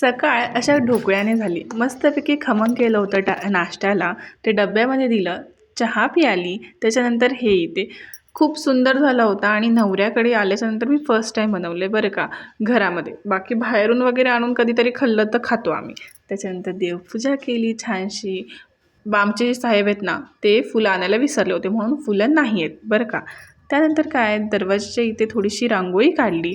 सकाळ अशा ढोकळ्याने झाली. मस्तपैकी खमंग केलं होतं टा नाश्त्याला. ते डब्यामध्ये दिलं. चहा प्याली. त्याच्यानंतर हे इथे. खूप सुंदर झाला होता आणि नवऱ्याकडे आल्याच्यानंतर मी फर्स्ट टाईम बनवले बरं का घरामध्ये. बाकी बाहेरून वगैरे आणून कधीतरी खाल्लं तर खातो आम्ही. त्याच्यानंतर देवपूजा केली छानशी. बामचे आमचे जे साहेब आहेत ना ते फुलं आणायला विसरले होते म्हणून फुलं नाही आहेत बरं का. त्यानंतर काय दरवाजाच्या इथे थोडीशी रांगोळी काढली.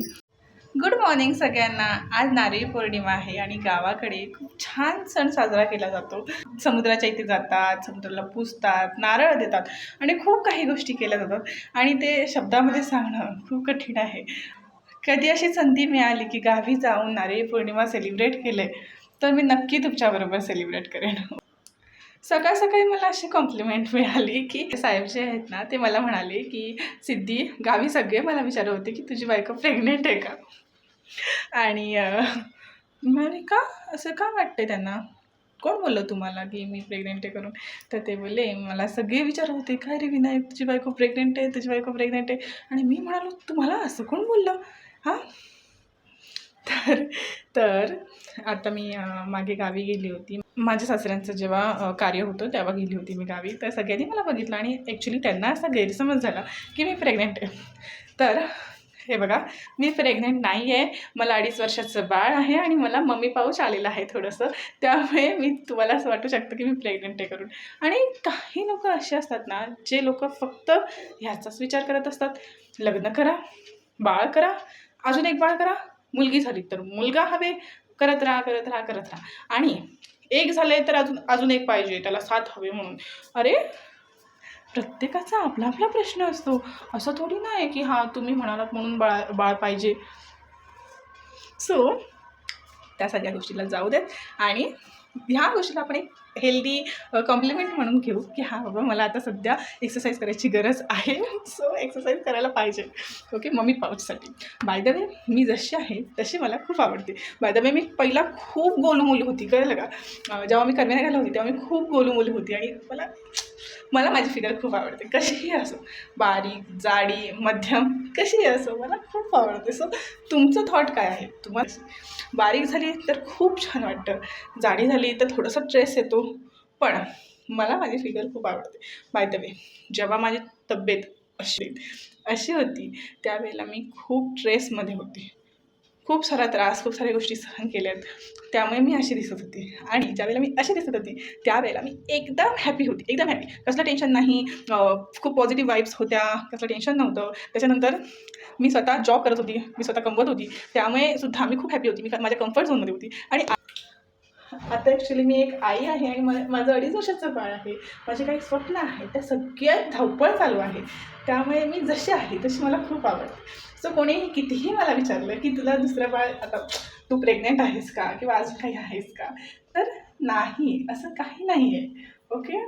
गुड मॉर्निंग सगळ्यांना. आज नारळी पौर्णिमा आहे आणि गावाकडे खूप छान सण साजरा केला जातो. समुद्राच्या इथे जातात समुद्राला पुजतात नारळ देतात आणि खूप काही गोष्टी केल्या जातात. आणि ते शब्दामध्ये सांगणं खूप कठीण आहे. कधी अशी संधी मिळाली की गावी जाऊन नारळी पौर्णिमा सेलिब्रेट केले तर मी नक्की तुमच्याबरोबर सेलिब्रेट करेन. सकाळ सकाळी मला अशी कॉम्प्लिमेंट मिळाली की साहेब जे आहेत ना ते मला म्हणाले की सिद्धी गावी सगळे मला विचारत होते की तुझी बायको प्रेग्नेंट आहे का? आणि अं, म्हणे का? असं का वाटते त्यांना? कोण बोललं तुम्हाला की मी प्रेग्नेंट आहे करून? तर ते बोलले मला सगळे विचार होते काय रे विनायक तुझी बायको प्रेग्नेंट आहे तुझी बायको प्रेग्नेंट आहे. आणि मी म्हणालो तुम्हाला असं कोण बोललं? हां? तर तर आता मी मागे गावी गेली होती. माझ्या सासऱ्यांचं जेव्हा कार्य होतं तेव्हा गेली होती मी गावी. तर सगळ्यांनी मला बघितलं आणि ॲक्च्युली त्यांना असा गैरसमज झाला की मी प्रेग्नेंट आहे. तर हे बघा मी प्रेग्नेंट नाही आहे मला अडीच वर्षाचं बाळ आहे आणि मला मम्मी पाऊच आलेलं आहे थोडंसं. त्यामुळे मी तुम्हाला असं वाटू शकतं की मी प्रेग्नेंट आहे करून. आणि काही लोक असे असतात ना जे लोक फक्त ह्याचाच विचार करत असतात. लग्न करा बाळ करा अजून एक बाळ करा मुलगी झाली तर मुलगा हवे करत राहा करत राहा करत राहा. आणि एक झाले तर अजून अजून एक पाहिजे त्याला साथ हवे म्हणून. अरे प्रत्येकाचा आपला आपला प्रश्न असतो. असं थोडी ना आहे की हां तुम्ही म्हणालात म्हणून बाळ बाळ पाहिजे. सो त्या सगळ्या गोष्टीला जाऊ देत. आणि ह्या गोष्टीला आपण एक हेल्दी कॉम्प्लिमेंट म्हणून घेऊ की हां बाबा मला आता सध्या एक्सरसाइज करायची गरज आहे. सो एक्सरसाइज करायला पाहिजे. ओके मम्मी पाऊचसाठी बाय द वे मी जशी आहे तशी मला खूप आवडते. बाय द वे मी पहिला खूप गोलूमोली होती. कळलं का? जेव्हा मी कन्याला होती तेव्हा मी खूप गोलूमोली होती. आणि मला मला माझी फिगर खूप आवडते. कशीही असो बारीक जाडी मध्यम कशीही असो मला खूप आवडते. सो तुमचं थॉट काय आहे? तुम्हाला बारीक झाली तर खूप छान वाटतं. जाडी झाली तर थोडंसं स्ट्रेस येतो. पण मला माझी फिगर खूप आवडते. बाय द वे जेव्हा माझी तब्येत अशी अशी होती त्यावेळेला मी खूप स्ट्रेसमध्ये होते. खूप सारा त्रास खूप साऱ्या गोष्टी सहन केल्यात. त्यामुळे मी अशी दिसत होती. आणि ज्यावेळेला मी अशी दिसत होती त्यावेळेला मी एकदम हॅपी होती. एकदम हॅपी कसलं टेन्शन नाही. खूप पॉझिटिव्ह वाईब्स होत्या. कसलं टेन्शन नव्हतं. त्याच्यानंतर मी स्वतः जॉब करत होती. मी स्वतः कमवत होती. त्यामुळे सुद्धा मी खूप हॅपी होती. मी माझ्या कम्फर्ट झोनमध्ये होती. आणि आता ॲक्च्युली मी एक आई आहे आणि मला माझं अडीच वर्षाचं बाळ आहे. माझे काही स्वप्न आहे त्या सगळ्यात धावपळ चालू आहे. त्यामुळे मी जशी आहे तशी मला खूप आवडते. सो कोणीही कितीही मला विचारलं की तुला दुसरं बाळ आता तू प्रेग्नेंट आहेस का किंवा अजून काही आहेस का? तर नाही असं काही नाही आहे ओके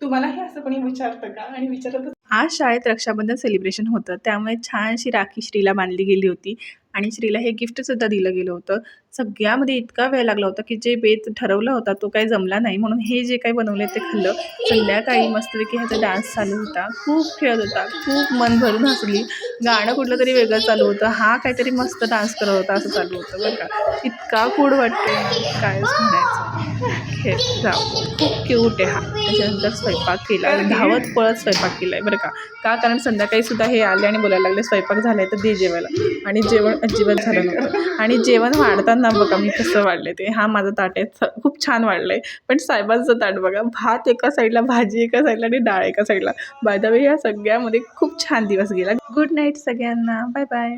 तुम्हालाही असं कोणी विचारतं का? आणि विचारत आज शाळेत रक्षाबंधन सेलिब्रेशन होतं. त्यामुळे छानशी राखी श्रीला बांधली गेली होती. आणि श्रीला हे गिफ्टसुद्धा दिलं गेलं होतं. सगळ्यामध्ये इतका वेळ लागला होता की जे बेत ठरवला होता तो काही जमला नाही. म्हणून हे जे काही बनवलं ते खाल्लं. संध्याकाळी मस्तपैकी ह्याचा डान्स चालू होता. खूप खेळत होता. खूप मन भरून हसली. गाणं कुठलं तरी वेगळं चालू होतं. हा काहीतरी मस्त डान्स करत होता असं चालू होतं बरं का. इतका कूड वाटते काय म्हणायचं खेळ जाऊ. खूप क्यूट आहे हा. त्याच्यानंतर स्वयंपाक केला. धावत पळत स्वयंपाक केला आहे बरं का. का? कारण संध्याकाळी सुद्धा हे आले आणि बोलायला लागले स्वयंपाक झाला आहे तर दे जेवायला. आणि जेवण अजिबात झालं नव्हतं. आणि जेवण वाढताना बघा मी कसं वाढले ते. हा माझं ताट आहे. खूप छान वाढलं आहे पण साहेबांचं ताट बघा भात एका साईडला भाजी एका साईडला आणि डाळ एका साईडला बाय द वे या सगळ्यामध्ये खूप छान दिवस गेला. गुड नाईट सगळ्यांना. Bye bye